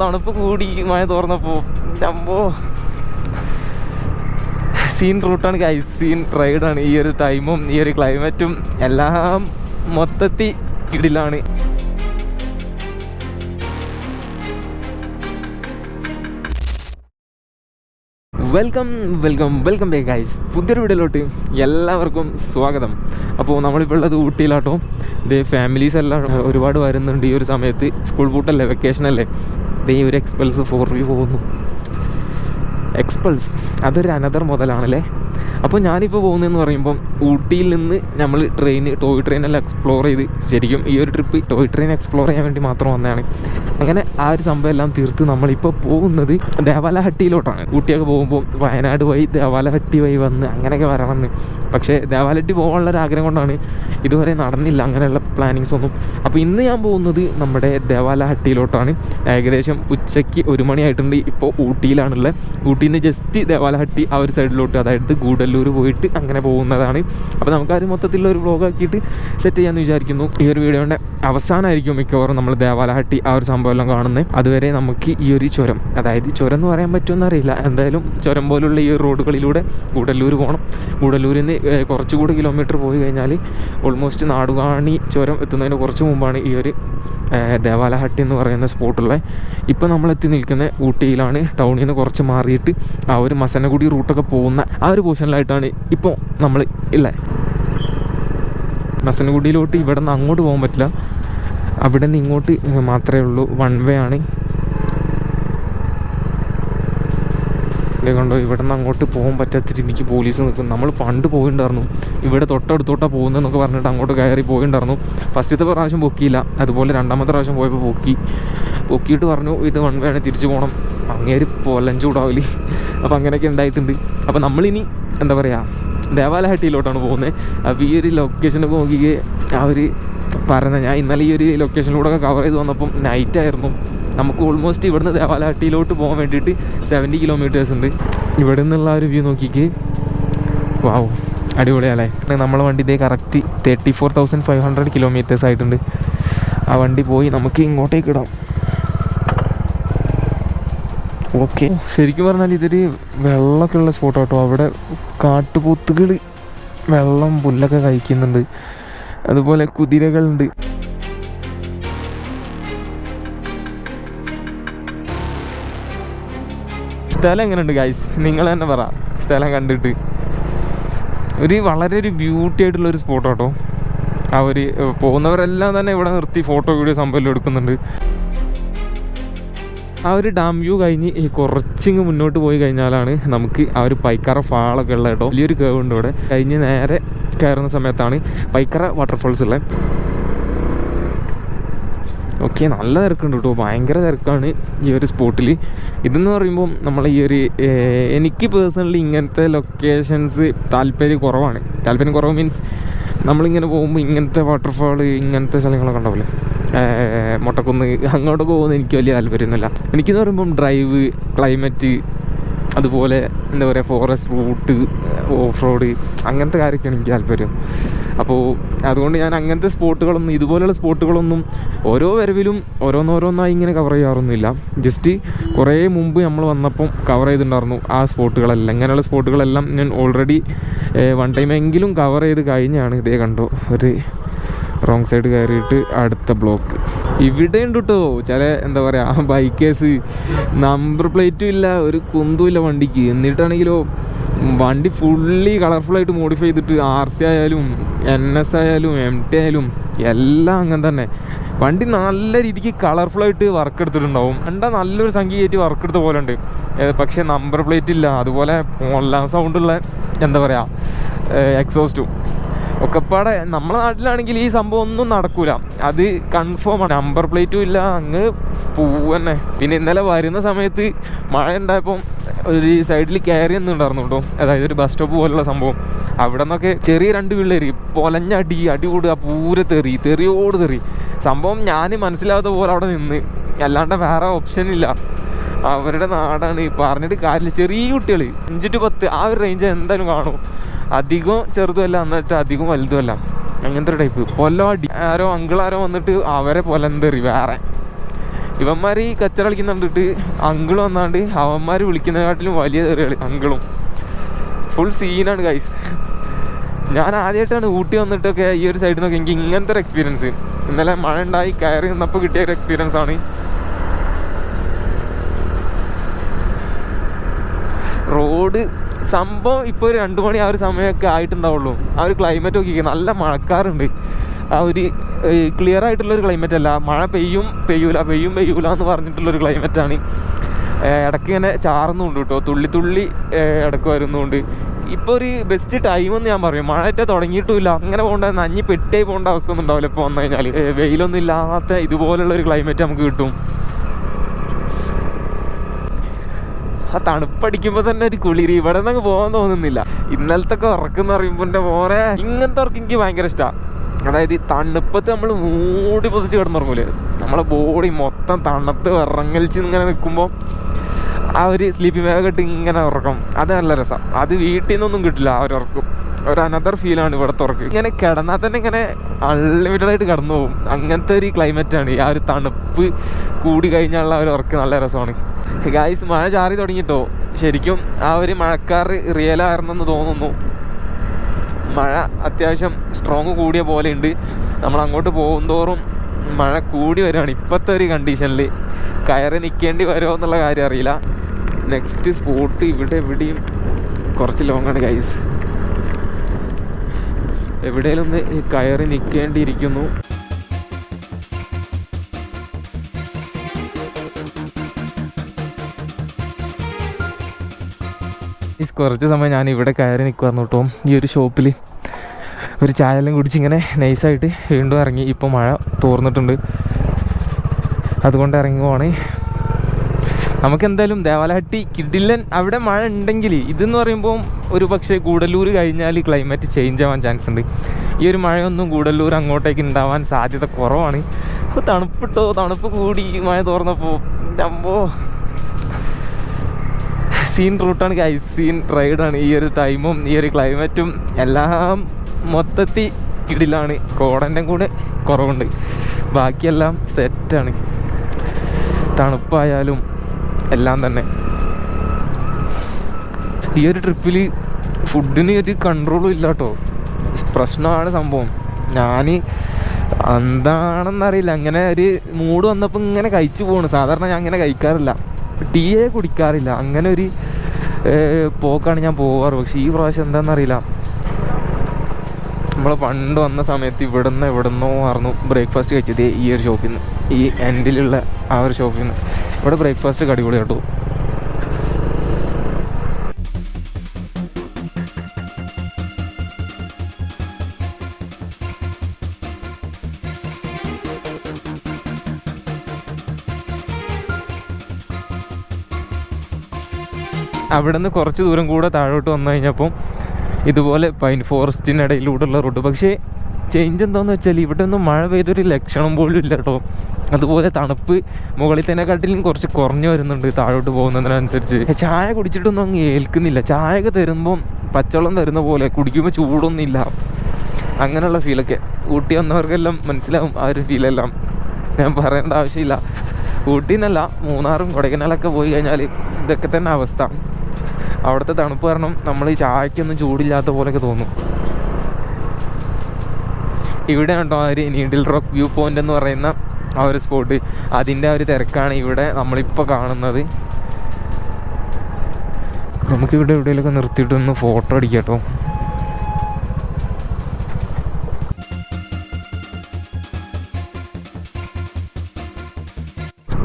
തണുപ്പ് കൂടി മഴ തോർന്നപ്പോ. അമ്പോ. സീൻ റൂട്ടാണ് ഗൈസ് സീൻ റൈഡാണ് ഈ ഒരു ടൈമും ഈ ഒരു ക്ലൈമറ്റും എല്ലാം മൊത്തത്തിൽ കിടിലാണ് welcome welcome welcome back guys പുതിയൊരു വീഡിയോയിലോട്ട് എല്ലാവർക്കും സ്വാഗതം. അപ്പോൾ നമ്മളിപ്പോൾ ഉള്ളത് ഊട്ടിയിലാട്ടോ. ഇത് ഫാമിലീസ് എല്ലാം ഒരുപാട് വരുന്നുണ്ട് ഈ ഒരു സമയത്ത്. സ്കൂൾ പൂട്ടല്ലേ വെക്കേഷൻ അല്ലേ? ദേ ഒരു എക്സ്പെൽസ് ഫോർ വ്യൂ പോകുന്നു. എക്സ്പൾസ് അതൊരു അനദർ മുതലാണല്ലേ അപ്പോൾ ഞാനിപ്പോൾ പോകുന്നതെന്ന് പറയുമ്പം ഊട്ടിയിൽ നിന്ന് നമ്മൾ ട്രെയിൻ ടോയ് ട്രെയിനെല്ലാം എക്സ്പ്ലോർ ചെയ്ത് ശരിക്കും ഈ ഒരു ട്രിപ്പ് ടോയ് ട്രെയിൻ എക്സ്പ്ലോർ ചെയ്യാൻ വേണ്ടി മാത്രം വന്നതാണ്. അങ്ങനെ ആ ഒരു സംഭവം എല്ലാം തീർത്ത് നമ്മളിപ്പോൾ പോകുന്നത് ദേവാലഹട്ടിയിലോട്ടാണ് ഊട്ടിയൊക്കെ പോകുമ്പോൾ വയനാട് വഴി ദേവാലഹട്ടി വഴി വന്ന് അങ്ങനെയൊക്കെ വരണമെന്ന്. പക്ഷേ ദേവാലഹട്ടി പോകാനുള്ള ആഗ്രഹം കൊണ്ടാണ് ഇതുവരെ നടന്നില്ല അങ്ങനെയുള്ള പ്ലാനിങ്സ് ഒന്നും. അപ്പോൾ ഇന്ന് ഞാൻ പോകുന്നത് നമ്മുടെ ദേവാലഹട്ടിയിലോട്ടാണ് ഏകദേശം ഉച്ചയ്ക്ക് ഒരു മണിയായിട്ടുണ്ട്. ഇപ്പോൾ ഊട്ടിയിലാണുള്ളത്. ഊട്ടിയിൽ നിന്ന് ജസ്റ്റ് ദേവാലഹട്ടി ആ ഒരു സൈഡിലോട്ട് അതായത് ഗൂഡല്ലൂർ പോയിട്ട് അങ്ങനെ പോകുന്നതാണ്. അപ്പോൾ നമുക്ക് ആ ഒരു മൊത്തത്തിലുള്ള ഒരു വ്ളോഗാക്കിയിട്ട് സെറ്റ് ചെയ്യാമെന്ന് വിചാരിക്കുന്നു. ഈ ഒരു വീഡിയോയുടെ അവസാനമായിരിക്കും മിക്കവാറും നമ്മൾ ദേവാലഹട്ടി ആ ഒരു സംഭവം എല്ലാം കാണുന്നത് അതുവരെ നമുക്ക് ഈ ഒരു ചുരം അതായത് ചുരം എന്ന് പറയാൻ പറ്റുമെന്ന് അറിയില്ല. എന്തായാലും ചുരം പോലുള്ള ഈ റോഡുകളിലൂടെ ഗൂഡല്ലൂർ പോകണം ഗൂഡല്ലൂരിൽ നിന്ന് കുറച്ചുകൂടി കിലോമീറ്റർ പോയി കഴിഞ്ഞാൽ ഓൾമോസ്റ്റ് നാടുകാണി ചുരം എത്തുന്നതിന് കുറച്ച് മുമ്പാണ് ഈ ഒരു ദേവാലഹട്ടി എന്ന് പറയുന്ന സ്പോട്ടുള്ളത് ഇപ്പോൾ നമ്മളെത്തി നിൽക്കുന്ന ഊട്ടിയിലാണ് ടൗണിൽ നിന്ന് കുറച്ച് മാറിയിട്ട് ആ ഒരു മസനഗുടി റൂട്ടൊക്കെ പോകുന്ന ആ ഒരു പൊസിഷനിലായിട്ടാണ് ഇപ്പോൾ നമ്മൾ ഉള്ളത് മസനഗുഡിയിലോട്ട് ഇവിടെ നിന്ന് അങ്ങോട്ട് പോകാൻ പറ്റില്ല. അവിടെ നിന്ന് ഇങ്ങോട്ട് മാത്രമേ ഉള്ളൂ. വൺ വേ ആണ്. കണ്ടോ? ഇവിടെ നിന്ന് അങ്ങോട്ട് പോകാൻ പറ്റാത്ത രീതിക്ക് പോലീസ് നിൽക്കും നമ്മൾ പണ്ട് പോയിണ്ടായിരുന്നു. ഇവിടെ തൊട്ടടുത്തോട്ടാണ് പോകുന്നതെന്നൊക്കെ പറഞ്ഞിട്ട് അങ്ങോട്ട് കയറി പോയിണ്ടായിരുന്നു. ഫസ്റ്റത്തെ പ്രാവശ്യം പൊക്കിയില്ല. അതുപോലെ രണ്ടാമത്തെ പ്രാവശ്യം പോയപ്പോൾ പൊക്കി. പൊക്കിയിട്ട് പറഞ്ഞു ഇത് വൺ വേ ആണ് തിരിച്ചു പോകണം അങ്ങേര് പൊലഞ്ചൂടാവില്ല അപ്പോൾ അങ്ങനെയൊക്കെ ഉണ്ടായിട്ടുണ്ട്. അപ്പോൾ നമ്മളിനി എന്താ പറയുക ദേവാലഹട്ടിയിലോട്ടാണ് പോകുന്നത് അപ്പോൾ ഈ ഒരു ലൊക്കേഷനൊക്കെ നോക്കിക്കേ അവർ പറഞ്ഞ ഞാൻ ഇന്നലെ ഈ ഒരു ലൊക്കേഷനിലൂടെ കവർ ചെയ്ത് വന്നപ്പം നൈറ്റ് ആയിരുന്നു. നമുക്ക് ഓൾമോസ്റ്റ് ഇവിടുന്ന് ദേവാലഹട്ടിയിലോട്ട് പോകാൻ വേണ്ടിയിട്ട് സെവന്റി കിലോമീറ്റേഴ്സ് ഉണ്ട്. ഇവിടെ നിന്നുള്ള ഒരു വ്യൂ നോക്കിക്ക്. വാവ് അടിപൊളിയല്ലേ നമ്മളെ വണ്ടി ഇതേ correct thirty four thousand five hundred kilometres ആയിട്ടുണ്ട്. ആ വണ്ടി പോയി നമുക്ക് ഇങ്ങോട്ടേക്ക് ഇടാം. ഓക്കെ ശരിക്കും പറഞ്ഞാൽ ഇതൊരു വെള്ളമൊക്കെ ഉള്ള സ്പോട്ട് കേട്ടോ അവിടെ കാട്ടുപോത്തുകൾ വെള്ളം പുല്ലൊക്കെ കഴിക്കുന്നുണ്ട്. അതുപോലെ കുതിരകളുണ്ട്. സ്ഥലം എങ്ങനെയുണ്ട് ഗൈസ് നിങ്ങൾ തന്നെ പറ. സ്ഥലം കണ്ടിട്ട്. ഒരു വളരെ ഒരു ബ്യൂട്ടി ആയിട്ടുള്ള ഒരു സ്പോട്ട് കേട്ടോ ഏർ, പോകുന്നവരെല്ലാം തന്നെ ഇവിടെ നിർത്തി ഫോട്ടോ വീഡിയോ സംഭവം എടുക്കുന്നുണ്ട്. ആ ഒരു ഡാം വ്യൂ കഴിഞ്ഞ് കുറച്ചിങ്ങ് മുന്നോട്ട് പോയി കഴിഞ്ഞാലാണ് നമുക്ക് ആ ഒരു പൈക്കറ ഫാളൊക്കെ ഉള്ളത് കേട്ടോ. വലിയൊരു കേവ് ഉണ്ട് ഇവിടെ. കഴിഞ്ഞ് നേരെ കയറുന്ന സമയത്താണ് പൈക്കറ വാട്ടർഫോൾസ് ഉള്ളത്. ഓക്കെ നല്ല തിരക്കുണ്ട് കേട്ടോ ഭയങ്കര തിരക്കാണ് ഈ ഒരു സ്പോട്ടിൽ ഇതെന്ന് പറയുമ്പം നമ്മൾ ഈ ഒരു എനിക്ക് പേഴ്സണലി ഇങ്ങനത്തെ ലൊക്കേഷൻസ് താല്പര്യം കുറവാണ്. താല്പര്യം കുറവ് മീൻസ് നമ്മളിങ്ങനെ പോകുമ്പോൾ ഇങ്ങനത്തെ വാട്ടർഫാൾ ഇങ്ങനത്തെ സ്ഥലങ്ങളൊക്കെ ഉണ്ടാവില്ലേ? മുട്ടക്കുന്ന് അങ്ങോട്ട് പോകുന്നത് എനിക്ക് വലിയ താല്പര്യമൊന്നുമില്ല. എനിക്കെന്ന് പറയുമ്പം ഡ്രൈവ് ക്ലൈമറ്റ് അതുപോലെ എന്താ പറയുക ഫോറസ്റ്റ് റൂട്ട് ഓഫ് റോഡ് അങ്ങനത്തെ കാര്യമൊക്കെയാണ് എനിക്ക് താല്പര്യം. അപ്പോൾ അതുകൊണ്ട് ഞാൻ അങ്ങനത്തെ സ്പോട്ടുകളൊന്നും ഇതുപോലെയുള്ള സ്പോട്ടുകളൊന്നും ഓരോ വരവിലും ഓരോന്നോരോന്നായി ഇങ്ങനെ കവർ ചെയ്യാറൊന്നുമില്ല. ജസ്റ്റ് കുറേ മുമ്പ് നമ്മൾ വന്നപ്പം കവർ ചെയ്തിട്ടുണ്ടായിരുന്നു ആ സ്പോട്ടുകളെല്ലാം. ഇങ്ങനെയുള്ള സ്പോട്ടുകളെല്ലാം ഞാൻ ഓൾറെഡി വൺ ടൈം എങ്കിലും കവർ ചെയ്ത് കഴിഞ്ഞാണ്. ഇതേ കണ്ടോ ഒരു റോങ് സൈഡ് കയറിയിട്ട് അടുത്ത ബ്ലോക്ക് ഇവിടെ ഉണ്ട് കേട്ടോ ചില എന്താ പറയുക ബൈക്കേഴ്സ് നമ്പർ പ്ലേറ്റും ഇല്ല ഒരു കുന്തുമില്ല വണ്ടിക്ക്. എന്നിട്ടാണെങ്കിലോ വണ്ടി ഫുള്ളി കളർഫുള്ളായിട്ട് മോഡിഫൈ ചെയ്തിട്ട് ആർ സി ആയാലും എൻ എസ് ആയാലും എം ടി ആയാലും എല്ലാം അങ്ങനെ തന്നെ. വണ്ടി നല്ല രീതിക്ക് കളർഫുള്ളായിട്ട് വർക്ക് എടുത്തിട്ടുണ്ടാവും. കണ്ട നല്ലൊരു സംഖ്യ കയറ്റി വർക്ക് എടുത്ത പോലെ ഉണ്ട്. പക്ഷെ നമ്പർ പ്ലേറ്റ് ഇല്ല. അതുപോലെ മോള സൗണ്ടുള്ള എന്താ പറയുക എക്സോസ്റ്റും ഒക്കെപ്പാടെ നമ്മളെ നാട്ടിലാണെങ്കിൽ ഈ സംഭവം ഒന്നും നടക്കൂല. അത് കൺഫേം ആണ്. നമ്പർ പ്ലേറ്റും ഇല്ല അങ്ങ് പോവന്നെ പിന്നെ ഇന്നലെ വരുന്ന സമയത്ത് മഴ ഉണ്ടായപ്പം ഒരു സൈഡിൽ കയറി ഉണ്ടായിരുന്നു കേട്ടോ. അതായത് ഒരു ബസ് സ്റ്റോപ്പ് പോലുള്ള സംഭവം. അവിടെ നിന്നൊക്കെ ചെറിയ രണ്ട് പിള്ളേർ പൊലഞ്ഞടി അടി കൂടുക പൂരെ തെറി തെറിയോട് തെറി. സംഭവം ഞാൻ മനസ്സിലാവാത്ത പോലെ അവിടെ നിന്ന്. അല്ലാണ്ട് വേറെ ഓപ്ഷൻ ഇല്ല. അവരുടെ നാടാണ്. പറഞ്ഞിട്ട് കാര്യമില്ല. ചെറിയ കുട്ടികൾ അഞ്ച് ടു പത്ത് ആ ഒരു റേഞ്ച് എന്തായാലും കാണും. അധികം ചെറുതുമല്ല എന്നിട്ട് അധികം വലുതുമല്ല. അങ്ങനത്തെ ഒരു ടൈപ്പ് പൊല്ലം ആരോ അങ്കിളാരോ വന്നിട്ട് അവരെ പൊലന്തെറി വേറെ. ഇവന്മാർ ഈ കച്ചറ കളിക്കുന്ന കണ്ടിട്ട് അങ്കിൾ വന്നാണ്ട് അവന്മാർ വിളിക്കുന്നതിനെക്കാട്ടിലും വലിയ തെറികളി അങ്കിളും. ഫുൾ സീനാണ് ഗൈസ് ഞാൻ ആദ്യമായിട്ടാണ് ഊട്ടി വന്നിട്ടൊക്കെ ഈ ഒരു സൈഡിൽ നിന്നൊക്കെ എനിക്ക് ഇങ്ങനത്തെ ഒരു എക്സ്പീരിയൻസ് ഇന്നലെ മഴ ഉണ്ടായി കയറി നിന്നപ്പോൾ കിട്ടിയ ഒരു എക്സ്പീരിയൻസ് ആണ്. റോഡ് സംഭവം ഇപ്പോൾ ഒരു രണ്ട് മണി ആ ഒരു സമയമൊക്കെ ആയിട്ടുണ്ടാവുള്ളൂ. ആ ഒരു ക്ലൈമറ്റ് ഒക്കെ നല്ല മഴക്കാറുണ്ട്. ആ ഒരു ക്ലിയർ ആയിട്ടുള്ള ഒരു ക്ലൈമറ്റ് അല്ല. മഴ പെയ്യും പെയ്യൂല പെയ്യും പെയ്യൂല എന്ന് പറഞ്ഞിട്ടുള്ളൊരു ക്ലൈമറ്റാണ് ഇടയ്ക്ക് ഇങ്ങനെ ചാറുന്നുണ്ട് കേട്ടോ. തുള്ളി തുള്ളി ഇടയ്ക്ക് വരുന്നുണ്ട്. ഇപ്പോൾ ഒരു ബെസ്റ്റ് ടൈം എന്ന് ഞാൻ പറയും. മഴയറ്റ തുടങ്ങിയിട്ടുമില്ല. അങ്ങനെ പോകേണ്ട നഞ്ഞി പെട്ടേ പോകേണ്ട അവസ്ഥ ഒന്നും ഉണ്ടാവില്ല ഇപ്പോൾ വന്നു കഴിഞ്ഞാൽ വെയിലൊന്നും ഇല്ലാത്ത ഇതുപോലുള്ള ഒരു ക്ലൈമറ്റ് നമുക്ക് കിട്ടും. ആ തണുപ്പടിക്കുമ്പോൾ തന്നെ ഒരു കുളിരി. ഇവിടെ നിന്ന് പോകാൻ തോന്നുന്നില്ല. ഇന്നലത്തെ ഒക്കെ ഉറക്കെന്ന് പറയുമ്പോൾ എന്റെ മോനെ ഇങ്ങനത്തെ ഉറക്കം എനിക്ക് ഭയങ്കര ഇഷ്ടമാണ് അതായത് ഈ തണുപ്പത്ത് നമ്മൾ മൂടി പൊതിച്ച് കിടന്നുറങ്ങൂലേ? നമ്മളെ ബോഡി മൊത്തം തണുത്ത് വിറങ്ങലിച്ച് ഇങ്ങനെ നിൽക്കുമ്പോൾ ആ ഒരു സ്ലീപ്പി ബാഗ് ഇട്ട് ഇങ്ങനെ ഉറക്കം. അത് നല്ല രസം. അത് വീട്ടിൽ നിന്നൊന്നും കിട്ടില്ല ആ ഒരു ഉറക്കം. ഒരു അനദർ ഫീലാണ് ഇവിടുത്തെ ഉറക്കം. ഇങ്ങനെ കിടന്നാൽ തന്നെ ഇങ്ങനെ അൺലിമിറ്റഡ് ആയിട്ട് കടന്നു പോകും. അങ്ങനത്തെ ഒരു ക്ലൈമറ്റാണ് ആ ഒരു തണുപ്പ് കൂടി കഴിഞ്ഞാലുള്ള ആ ഒരു ഉറക്കം നല്ല രസമാണ്. ഗായ്സ് മഴ ചാറി തുടങ്ങിട്ടോ. ശരിക്കും ആ ഒരു മഴക്കാർ റിയലായിരുന്നെന്ന് തോന്നുന്നു. മഴ അത്യാവശ്യം സ്ട്രോങ് കൂടിയ പോലെ ഉണ്ട്. നമ്മൾ അങ്ങോട്ട് പോകുന്തോറും മഴ കൂടി വരികയാണ് ഇപ്പോഴത്തെ ഒരു കണ്ടീഷനിൽ കയറി നിൽക്കേണ്ടി വരുമോ എന്നുള്ള കാര്യം അറിയില്ല. നെക്സ്റ്റ് സ്പോട്ട് ഇവിടെ എവിടെയും കുറച്ച് ലോങ് ആണ് ഗൈസ് എവിടെയെങ്കിലും ഒന്ന് കയറി നിൽക്കേണ്ടിയിരിക്കുന്നു ഈ കുറച്ച് സമയം ഞാൻ ഇവിടെ കയറി നിൽക്കുമായിരുന്നു കേട്ടോ. ഈ ഒരു ഷോപ്പിൽ ഒരു ചായലും കുടിച്ച് ഇങ്ങനെ നൈസായിട്ട് വീണ്ടും ഇറങ്ങി. ഇപ്പോൾ മഴ തോർന്നിട്ടുണ്ട്. അതുകൊണ്ട് ഇറങ്ങുവാണ്. നമുക്ക് എന്തായാലും ദേവാലഹട്ടി കിഡില്ലൻ അവിടെ മഴ ഉണ്ടെങ്കിൽ ഇതെന്ന് പറയുമ്പോൾ ഒരു പക്ഷേ ഗൂഡല്ലൂർ കഴിഞ്ഞാൽ ക്ലൈമറ്റ് ചേഞ്ച് ആവാൻ ചാൻസ് ഉണ്ട്. ഈ ഒരു മഴയൊന്നും കൂടല്ലൂർ അങ്ങോട്ടേക്ക് ഉണ്ടാവാൻ സാധ്യത കുറവാണ്. തണുപ്പിട്ടോ തണുപ്പ് കൂടി മഴ തോർന്നപ്പോൾ ജമ്പോ സീൻ റൂട്ടാണ് ഗൈസ് സീൻ റൈഡാണ് ഈ ഒരു ടൈമും ഈ ഒരു ക്ലൈമറ്റും എല്ലാം മൊത്തത്തിൽ ഇടിലാണ്. കോടന്റെ കൂടെ കുറവുണ്ട്. ബാക്കിയെല്ലാം സെറ്റാണ് തണുപ്പായാലും എല്ലാം തന്നെ. ഈ ഒരു ട്രിപ്പിൽ ഫുഡിന് ഒരു കൺട്രോളും ഇല്ല കേട്ടോ പ്രശ്നമാണ് സംഭവം. ഞാൻ എന്താണെന്നറിയില്ല. അങ്ങനെ ഒരു മൂഡ് വന്നപ്പോൾ ഇങ്ങനെ കഴിച്ചു പോകണം സാധാരണ ഞാൻ അങ്ങനെ കഴിക്കാറില്ല. ടീയെ കുടിക്കാറില്ല. അങ്ങനെ ഒരു പോക്കാണ് ഞാൻ പോവാറ്. പക്ഷേ ഈ പ്രാവശ്യം എന്താണെന്നറിയില്ല നമ്മൾ പണ്ട് വന്ന സമയത്ത് ഇവിടുന്ന് എവിടുന്നോ ആയിരുന്നു ബ്രേക്ക്ഫാസ്റ്റ് കഴിച്ചത് ഈ ഒരു ഷോപ്പിൽ നിന്ന് ഈ എൻഡിലുള്ള ആ ഒരു ഷോപ്പിൽ നിന്ന് ഇവിടെ ബ്രേക്ക്ഫാസ്റ്റ് അടിപൊളി കേട്ടോ അവിടെ നിന്ന് കുറച്ച് ദൂരം കൂടെ താഴോട്ട് വന്നു കഴിഞ്ഞപ്പം ഇതുപോലെ പൈൻ ഫോറസ്റ്റിനിടയിലൂടെയുള്ള റോഡ് പക്ഷേ ചേഞ്ച് എന്താന്ന് വെച്ചാൽ ഇവിടെ ഒന്നും മഴ പെയ്തൊരു ലക്ഷണം പോലും ഇല്ല കേട്ടോ അതുപോലെ തണുപ്പ് മുകളിൽ തന്നെ കാട്ടിലും കുറച്ച് കുറഞ്ഞു വരുന്നുണ്ട് താഴോട്ട് പോകുന്നതിനനുസരിച്ച്. ചായ കുടിച്ചിട്ടൊന്നും അങ്ങ് ഏൽക്കുന്നില്ല. ചായ ഒക്കെ തരുമ്പം പച്ചവെള്ളം തരുന്ന പോലെ കുടിക്കുമ്പോൾ ചൂടൊന്നും ഇല്ല അങ്ങനെയുള്ള ഫീലൊക്കെ. ഊട്ടി വന്നവർക്കെല്ലാം മനസ്സിലാവും ആ ഒരു ഫീലെല്ലാം. ഞാൻ പറയേണ്ട ആവശ്യമില്ല. ഊട്ടിന്നല്ല മൂന്നാറും കൊടൈക്കനാലൊക്കെ പോയി കഴിഞ്ഞാൽ ഇതൊക്കെ തന്നെ അവസ്ഥ. അവിടുത്തെ തണുപ്പ് കാരണം നമ്മൾ ഈ ചായക്കൊന്നും ചൂടില്ലാത്ത പോലെയൊക്കെ തോന്നും. ഇവിടെ കേട്ടോ ഒരു നീഡിൽ റോക്ക് വ്യൂ പോയിന്റ് എന്ന് പറയുന്ന ആ ഒരു സ്പോട്ട് അതിന്റെ ആ ഒരു തിരക്കാണ് ഇവിടെ നമ്മളിപ്പോൾ കാണുന്നത്. നമുക്കിവിടെ എവിടെയെങ്കിലുമൊക്കെ നിർത്തിയിട്ടൊന്ന് ഫോട്ടോ അടിക്കാം കേട്ടോ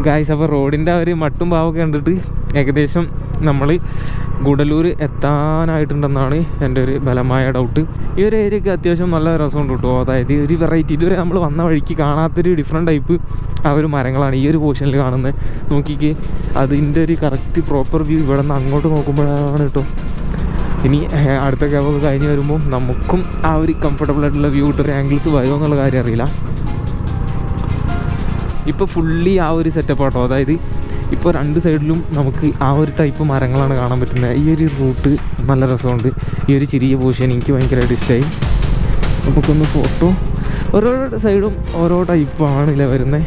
ഗായ്സ് അപ്പോൾ റോഡിന്റെ ആ ഒരു മട്ടും പാവൊക്കെ കണ്ടിട്ട് ഏകദേശം നമ്മൾ ഗുഡലൂർ എത്താനായിട്ടുണ്ടെന്നാണ് എന്റെ ഒരു ബലമായ ഡൗട്ട് ഈ ഒരു ഏരിയയ്ക്ക് അത്യാവശ്യം നല്ല രസമുണ്ട് കേട്ടോ അതായത് ഒരു വെറൈറ്റി ഇതുവരെ നമ്മൾ വന്ന വഴിക്ക് കാണാത്തൊരു ഡിഫറെന്റ് ടൈപ്പ് ആ ഒരു മരങ്ങളാണ് ഈ ഒരു പോർഷനിൽ കാണുന്നത് നോക്കിക്കേ അതിന്റെ ഒരു കറക്റ്റ് പ്രോപ്പർ വ്യൂ ഇവിടെ നിന്ന് അങ്ങോട്ട് നോക്കുമ്പോഴാണ് കേട്ടോ ഇനി അടുത്ത ക്യാബൊക്കെ കഴിഞ്ഞ് വരുമ്പോൾ നമുക്കും ആ ഒരു കംഫർട്ടബിൾ ആയിട്ടുള്ള വ്യൂ ഇട്ടൊരു ആംഗിൾസ് വരുമോ എന്നുള്ള കാര്യം അറിയില്ല. ഇപ്പോൾ ഫുള്ളി ആ ഒരു സെറ്റപ്പ് ആട്ടോ അതായത് ഇപ്പോൾ രണ്ട് സൈഡിലും നമുക്ക് ആ ഒരു ടൈപ്പ് മരങ്ങളാണ് കാണാൻ പറ്റുന്നത്. ഈ ഒരു റൂട്ട് നല്ല രസമുണ്ട്. ഈ ഒരു ചെറിയ പോഷൻ എനിക്ക് ഭയങ്കരമായിട്ട് ഇഷ്ടമായി നമുക്കൊന്ന് ഫോട്ടോ ഓരോ സൈഡും ഓരോ ടൈപ്പാണ് ഇല്ല വരുന്നത്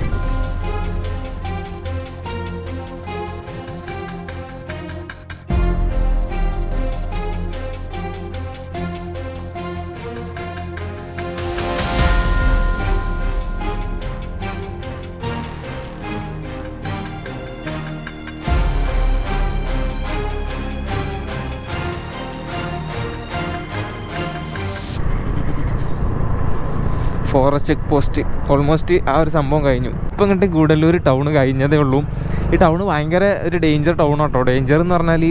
ഫോറസ്റ്റ് ചെക്ക് പോസ്റ്റ് ഓൾമോസ്റ്റ് ആ ഒരു സംഭവം കഴിഞ്ഞു. ഇപ്പം ഇങ്ങോട്ട് ഗൂഡല്ലൂർ ടൗൺ കഴിഞ്ഞതേ ഉള്ളൂ. ഈ ടൗൺ ഭയങ്കര ഒരു ഡേഞ്ചർ ടൗൺ ആട്ടോ. ഡേഞ്ചർ എന്ന് പറഞ്ഞാൽ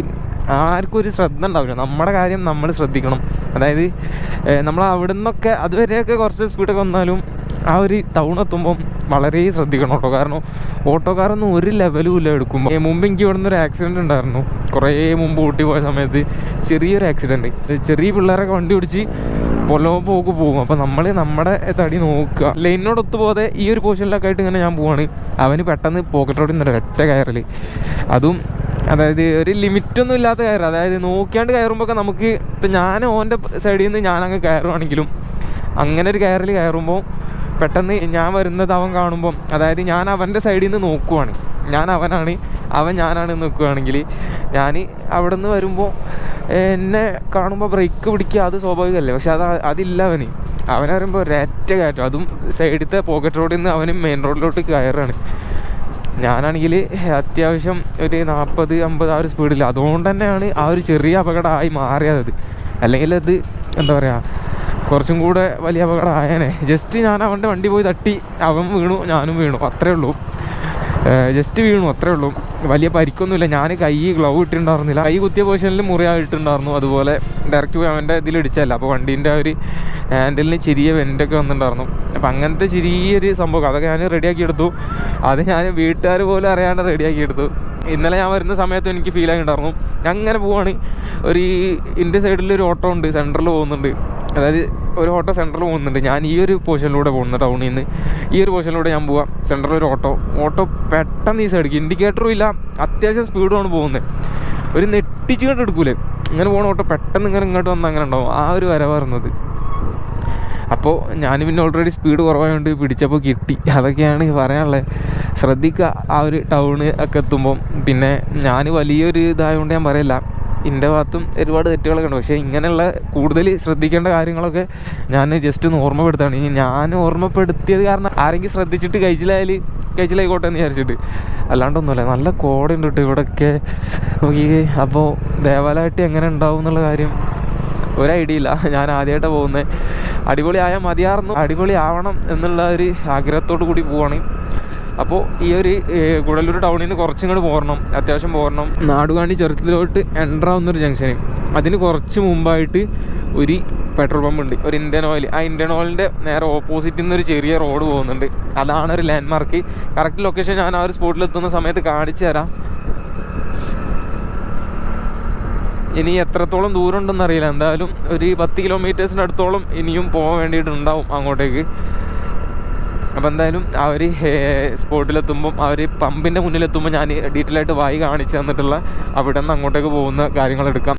ആർക്കും ഒരു ശ്രദ്ധ ഉണ്ടാവില്ല. നമ്മുടെ കാര്യം നമ്മൾ ശ്രദ്ധിക്കണം. അതായത് നമ്മൾ അവിടെ നിന്നൊക്കെ അതുവരെയൊക്കെ കുറച്ച് സ്പീഡൊക്കെ വന്നാലും ആ ഒരു ടൗൺ എത്തുമ്പം വളരെ ശ്രദ്ധിക്കണം കേട്ടോ. കാരണം ഓട്ടോക്കാരൊന്നും ഒരു ലെവലും ഇല്ല എടുക്കുമ്പോൾ മുമ്പ് എനിക്ക് ഇവിടെ നിന്നൊരു ആക്സിഡന്റ് ഉണ്ടായിരുന്നു. കുറേ മുമ്പ് ഊട്ടി പോയ സമയത്ത് ചെറിയൊരു ആക്സിഡന്റ് ചെറിയ പിള്ളേരൊക്കെ വണ്ടി പിടിച്ച് പൊലോ പോക്ക് പോകും. അപ്പോൾ നമ്മൾ നമ്മുടെ തടി നോക്കുക. ലൈനിനോടൊത്ത് പോകാതെ ഈ ഒരു പൊസിഷനിലൊക്കെ ആയിട്ട് ഇങ്ങനെ ഞാൻ പോവാണ്. അവന് പെട്ടെന്ന് പോക്കറ്റ് റോഡിൽ നിന്ന് ഒറ്റ കയറൽ. അതും അതായത് ഒരു ലിമിറ്റൊന്നും ഇല്ലാത്ത കയറ്. അതായത് നോക്കിയാണ്ട് കയറുമ്പോൾ നമുക്ക് ഇപ്പം ഞാൻ ഓന്റെ സൈഡിൽ നിന്ന് ഞാൻ അങ്ങ് കയറുവാണെങ്കിലും അങ്ങനെ ഒരു കയറിൽ കയറുമ്പോൾ പെട്ടെന്ന് ഞാൻ വരുന്നത് അവൻ കാണുമ്പോൾ അതായത് ഞാൻ അവന്റെ സൈഡിൽ നിന്ന് നോക്കുവാണ്. ഞാൻ അവനാണ് അവൻ ഞാനാണ് നോക്കുകയാണെങ്കിൽ ഞാൻ അവിടെ നിന്ന് വരുമ്പോൾ എന്നെ കാണുമ്പോൾ ബ്രേക്ക് പിടിക്കുക അത് സ്വാഭാവികമല്ലേ? പക്ഷെ അത് അതില്ല അവന്. അവനെ പറയുമ്പോൾ ഒരറ്റ കയറ്റം. അതും സൈഡിലത്തെ പോക്കറ്റ് റോഡിൽ നിന്ന് അവന് മെയിൻ റോഡിലോട്ട് കയറാണ്. ഞാനാണെങ്കിൽ അത്യാവശ്യം ഒരു നാൽപ്പത് അമ്പത് ആ ഒരു സ്പീഡിൽ അതുകൊണ്ട് തന്നെയാണ് ആ ഒരു ചെറിയ അപകടമായി മാറിയത് അല്ലെങ്കിൽ അത് എന്താ പറയുക കുറച്ചും കൂടെ വലിയ അപകടം ആയേനെ ജസ്റ്റ് ഞാൻ അവന്റെ വണ്ടി പോയി തട്ടി. അവൻ വീണു ഞാനും വീണു. അത്രേ ഉള്ളൂ. ജസ്റ്റ് വീണു അത്രേ ഉള്ളൂ. വലിയ പരിക്കൊന്നുമില്ല. ഞാൻ കൈ ഗ്ലൗ ഇട്ടിട്ടുണ്ടായിരുന്നില്ല. കൈ കുത്തിയ പൊസിഷനിൽ മുറിയായിട്ടുണ്ടായിരുന്നു അതുപോലെ ഡയറക്റ്റ് പോയി അവന്റെ ഇതിലിടിച്ചല്ല അപ്പോൾ വണ്ടീന്റെ ആ ഒരു ഹാൻഡിലിന് ചെറിയ വെന്റൊക്കെ വന്നിട്ടുണ്ടായിരുന്നു. അപ്പം അങ്ങനത്തെ ചെറിയൊരു സംഭവം. അതൊക്കെ ഞാൻ റെഡിയാക്കി എടുത്തു. അത് ഞാൻ വീട്ടുകാർ പോലും അറിയാണ്ട് റെഡിയാക്കി എടുത്തു. ഇന്നലെ ഞാൻ വരുന്ന സമയത്ത് എനിക്ക് ഫീൽ ആയിട്ടുണ്ടായിരുന്നു ഞാൻ അങ്ങനെ പോവാണ്. ഒരു എന്റെ സൈഡിൽ ഒരു ഓട്ടോ ഉണ്ട് സെന്ററിൽ പോകുന്നുണ്ട്. അതായത് ഒരു ഓട്ടോ സെന്ററിൽ പോകുന്നുണ്ട്. ഞാൻ ഈ ഒരു പോർഷനിലൂടെ പോകുന്നു ടൗണിൽ നിന്ന് ഈ ഒരു പോർഷനിലൂടെ ഞാൻ പോവാം. സെന്ററിൽ ഒരു ഓട്ടോ. ഓട്ടോ പെട്ടെന്ന് ഈ സൈഡിലേക്ക് ഇൻഡിക്കേറ്ററും ഇല്ല. അത്യാവശ്യം സ്പീഡുമാണ് പോകുന്നത് ഒരു നെട്ടിച്ചുകൊണ്ട് എടുക്കൂലേ. ഇങ്ങനെ പോകണ ഓട്ടോ പെട്ടെന്ന് ഇങ്ങനെ ഇങ്ങോട്ട് വന്ന് അങ്ങനെ ഉണ്ടാവും. ആ ഒരു വരവാറുന്നത് അപ്പോൾ ഞാൻ പിന്നെ ഓൾറെഡി സ്പീഡ് കുറവായതുകൊണ്ട് പിടിച്ചപ്പോൾ കിട്ടി. അതൊക്കെയാണ് പറയാനുള്ളത് ശ്രദ്ധിക്കുക ആ ഒരു ടൗണ് ഒക്കെ എത്തുമ്പം. പിന്നെ ഞാൻ വലിയൊരു ഇതായതുകൊണ്ട് ഞാൻ പറയില്ല. എന്റെ ഭാഗത്തും ഒരുപാട് തെറ്റുകളൊക്കെ ഉണ്ട്. പക്ഷേ ഇങ്ങനെയുള്ള കൂടുതൽ ശ്രദ്ധിക്കേണ്ട കാര്യങ്ങളൊക്കെ ഞാൻ ജസ്റ്റ് ഒന്ന് ഓർമ്മപ്പെടുത്താണ്. ഇനി ഞാൻ ഓർമ്മപ്പെടുത്തിയത് കാരണം ആരെങ്കിലും ശ്രദ്ധിച്ചിട്ട് കഴിച്ചിലായാൽ കഴിച്ചിലായിക്കോട്ടെ എന്ന് വിചാരിച്ചിട്ട്. അല്ലാണ്ടൊന്നുമല്ല നല്ല കോടുണ്ട് കേട്ടോ ഇവിടെയൊക്കെ നോക്കി അപ്പോൾ ദേവാലയമായിട്ട് എങ്ങനെ ഉണ്ടാവും എന്നുള്ള കാര്യം. ഒരു ഐഡിയ ഇല്ല. ഞാൻ ആദ്യമായിട്ടാണ് പോകുന്നത് അടിപൊളിയായാൽ മതിയായിരുന്നു അടിപൊളി ആവണം എന്നുള്ള ഒരു ആഗ്രഹത്തോടു കൂടി പോവാണ്. അപ്പോൾ ഈ ഒരു കുടലൂർ ടൗണിൽ നിന്ന് കുറച്ചും കൂടി പോരണം. അത്യാവശ്യം പോരണം. നാടുകാണി ചെറുത്തിലോട്ട് എന്റർ ആവുന്നൊരു ജംഗ്ഷന് അതിന് കുറച്ച് മുമ്പായിട്ട് ഒരു പെട്രോൾ പമ്പ് ഉണ്ട്. ഒരു ഇന്ത്യൻ ഓയിൽ ആ ഇന്ത്യൻ ഓയിലിന്റെ നേരെ ഓപ്പോസിറ്റിൽ നിന്ന് ഒരു ചെറിയ റോഡ് പോകുന്നുണ്ട്. അതാണ് ഒരു ലാൻഡ് മാർക്ക് കറക്റ്റ് ലൊക്കേഷൻ ഞാൻ ആ ഒരു സ്പോട്ടിൽ എത്തുന്ന സമയത്ത് കാണിച്ചു തരാം. ഇനി എത്രത്തോളം ദൂരം ഉണ്ടെന്ന് അറിയില്ല. എന്തായാലും ഒരു പത്ത് കിലോമീറ്റേഴ്സിന്റെ അടുത്തോളം ഇനിയും പോകാൻ വേണ്ടിയിട്ടുണ്ടാവും അങ്ങോട്ടേക്ക്. അപ്പോൾ എന്തായാലും ആ ഒരു സ്പോട്ടിലെത്തുമ്പം ആ ഒരു പമ്പിന്റെ മുന്നിലെത്തുമ്പോൾ ഞാൻ ഡീറ്റെയിൽ ആയിട്ട് വായി കാണിച്ചു തന്നിട്ടുള്ള അവിടെ നിന്ന് അങ്ങോട്ടേക്ക് പോകുന്ന കാര്യങ്ങൾ എടുക്കാം.